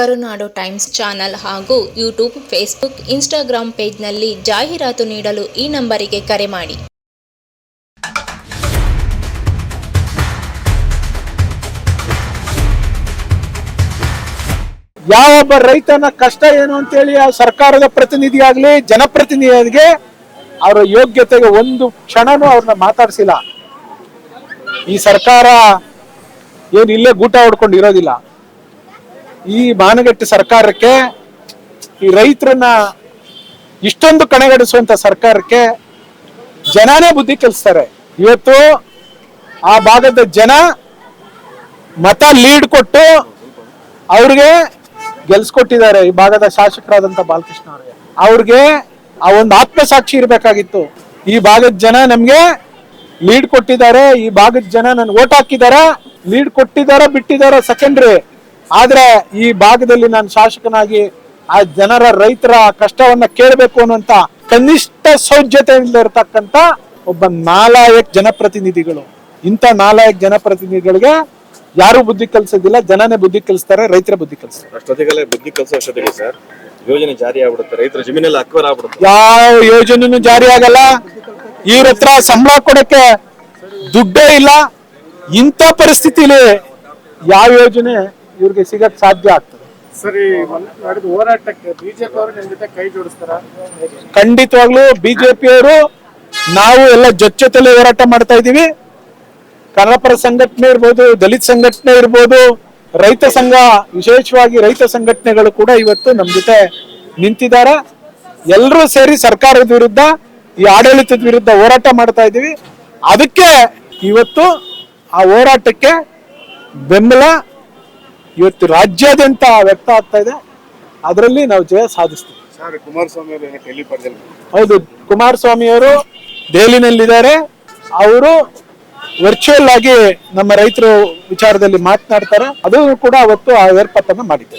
ಕರುನಾಡು times channel ಹಾಗೂ YouTube, Facebook Instagram ಪೇಜ್ನಲ್ಲಿ ಜಾಹೀರಾತು ನೀಡಲು ಈ ನಂಬರಿಗೆ ಕರೆ ಮಾಡಿ. ಯಾವೊಬ್ಬ ರೈತನ ಕಷ್ಟ ಏನು ಅಂತೇಳಿ ಆ ಸರ್ಕಾರದ ಪ್ರತಿನಿಧಿಯಾಗಲಿ ಆಗ್ಲಿ ಜನಪ್ರತಿನಿಧಿಗೆ ಅವರ ಯೋಗ್ಯತೆಗೆ ಒಂದು ಕ್ಷಣನೂ ಅವ್ರನ್ನ ಮಾತಾಡಿಸಿಲ್ಲ. ಈ ಸರ್ಕಾರ ಏನು ಇಲ್ಲೇ ಗೂಟ ಹೊಡ್ಕೊಂಡು ಇರೋದಿಲ್ಲ. ಈ ಬಾನಗಟ್ಟಿ ಸರ್ಕಾರಕ್ಕೆ ಈ ರೈತರನ್ನ ಇಷ್ಟೊಂದು ಕಣೆಗಡಿಸುವಂತ ಸರ್ಕಾರಕ್ಕೆ ಜನನೇ ಬುದ್ಧಿ ಕಲಿಸ್ತಾರೆ. ಇವತ್ತು ಆ ಭಾಗದ ಜನ ಮತ ಲೀಡ್ ಕೊಟ್ಟು ಅವ್ರಿಗೆ ಗೆಲ್ಸ್ಕೊಟ್ಟಿದ್ದಾರೆ ಈ ಭಾಗದ ಶಾಸಕರಾದಂತ ಬಾಲಕೃಷ್ಣ ಅವ್ರಿಗೆ ಅವ್ರಿಗೆ ಆ ಒಂದು ಆತ್ಮಸಾಕ್ಷಿ ಇರಬೇಕಾಗಿತ್ತು. ಈ ಭಾಗದ ಜನ ನಮ್ಗೆ ಲೀಡ್ ಕೊಟ್ಟಿದ್ದಾರೆ, ಈ ಭಾಗದ ಜನ ನನ್ ಓಟ್ ಹಾಕಿದಾರ, ಲೀಡ್ ಕೊಟ್ಟಿದಾರ, ಬಿಟ್ಟಿದಾರ ಸೆಕೆಂಡ್ರಿ ಆದ್ರೆ ಈ ಭಾಗದಲ್ಲಿ ನಾನು ಶಾಸಕನಾಗಿ ಆ ಜನರ ರೈತರ ಕಷ್ಟವನ್ನ ಕೇಳಬೇಕು ಅನ್ನುವಂತ ಕನಿಷ್ಠ ಸೌಜ್ಯತೆಯಿಂದ ಇರತಕ್ಕಂತ ಒಬ್ಬ ನಾಲಾಯಕ್ ಜನಪ್ರತಿನಿಧಿಗಳು. ಇಂಥ ನಾಲಾಯಕ್ ಜನಪ್ರತಿನಿಧಿಗಳಿಗೆ ಯಾರು ಬುದ್ಧಿ ಕಲಿಸೋದಿಲ್ಲ ಜನನೇ ಬುದ್ಧಿ ಕಲಿಸ್ತಾರೆ ರೈತರ ಬುದ್ಧಿ ಕಲಿಸ್ತಾರೆ. ಅಷ್ಟೊತ್ತಿಗೆಲ್ಲ ಬುದ್ಧಿ ಕಲ್ಸೋ ಅಷ್ಟೊತ್ತಿಗೆ ಸರ್ ಯೋಜನೆ ಜಾರಿ ಆಗ್ಬಿಡುತ್ತೆ ರೈತರ ಜಮೀನೆಲ್ಲ ಅಕ್ವರ್ ಆಗ್ಬಿಡುತ್ತೆ. ಯಾವ ಯೋಜನೆನೂ ಜಾರಿ ಆಗಲ್ಲ. ಇವ್ರ ಹತ್ರ ಸಂಬಳ ಕೊಡಕ್ಕೆ ದುಡ್ಡೇ ಇಲ್ಲ. ಇಂಥ ಪರಿಸ್ಥಿತಿಲಿ ಯಾವ ಯೋಜನೆ ಇವ್ರಿಗೆ ಸಿಗಕ್ ಸಾಧ್ಯ ಆಗ್ತದೆ. ಸರಿ ಮಾಡಿದ ಹೋರಾಟಕ್ಕೆ ಬಿಜೆಪಿ ಅವರು ನಿಮ್ ಜೊತೆ ಕೈ ಜೋಡಿಸ್ತಾರ? ಖಂಡಿತವಾಗ್ಲೂ ಬಿಜೆಪಿಯವರು ನಾವು ಎಲ್ಲ ಜೊತೆಲೆ ಹೋರಾಟ ಮಾಡ್ತಾ ಇದೀವಿ ಕನ್ನಡಪರ ಸಂಘಟನೆ ಇರ್ಬೋದು ದಲಿತ ಸಂಘಟನೆ ಇರ್ಬೋದು ರೈತ ಸಂಘ ವಿಶೇಷವಾಗಿ ರೈತ ಸಂಘಟನೆಗಳು ಕೂಡ ಇವತ್ತು ನಮ್ ಜೊತೆ ನಿಂತಿದ್ದಾರೆ. ಎಲ್ಲರೂ ಸೇರಿ ಸರ್ಕಾರದ ವಿರುದ್ಧ ಈ ಆಡಳಿತದ ವಿರುದ್ಧ ಹೋರಾಟ ಮಾಡ್ತಾ ಇದೀವಿ ಅದಕ್ಕೆ ಇವತ್ತು ಆ ಹೋರಾಟಕ್ಕೆ ಬೆಂಬಲ ಇವತ್ತು ರಾಜ್ಯಾದ್ಯಂತ ವ್ಯಕ್ತ ಆಗ್ತಾ ಇದೆ. ಅದರಲ್ಲಿ ನಾವು ಜಯ ಸಾಧಿಸ್ತೀವಿ. ಹೌದು ಕುಮಾರಸ್ವಾಮಿ ಅವರು ದೆಹಲಿನಲ್ಲಿದ್ದಾರೆ. ಅವರು ವರ್ಚುವಲ್ ಆಗಿ ನಮ್ಮ ರೈತರು ವಿಚಾರದಲ್ಲಿ ಮಾತನಾಡ್ತಾರೆ. ಅದನ್ನು ಕೂಡ ಅವತ್ತು ಆ ಏರ್ಪಾಟನ್ನು ಮಾಡಿದ್ದಾರೆ.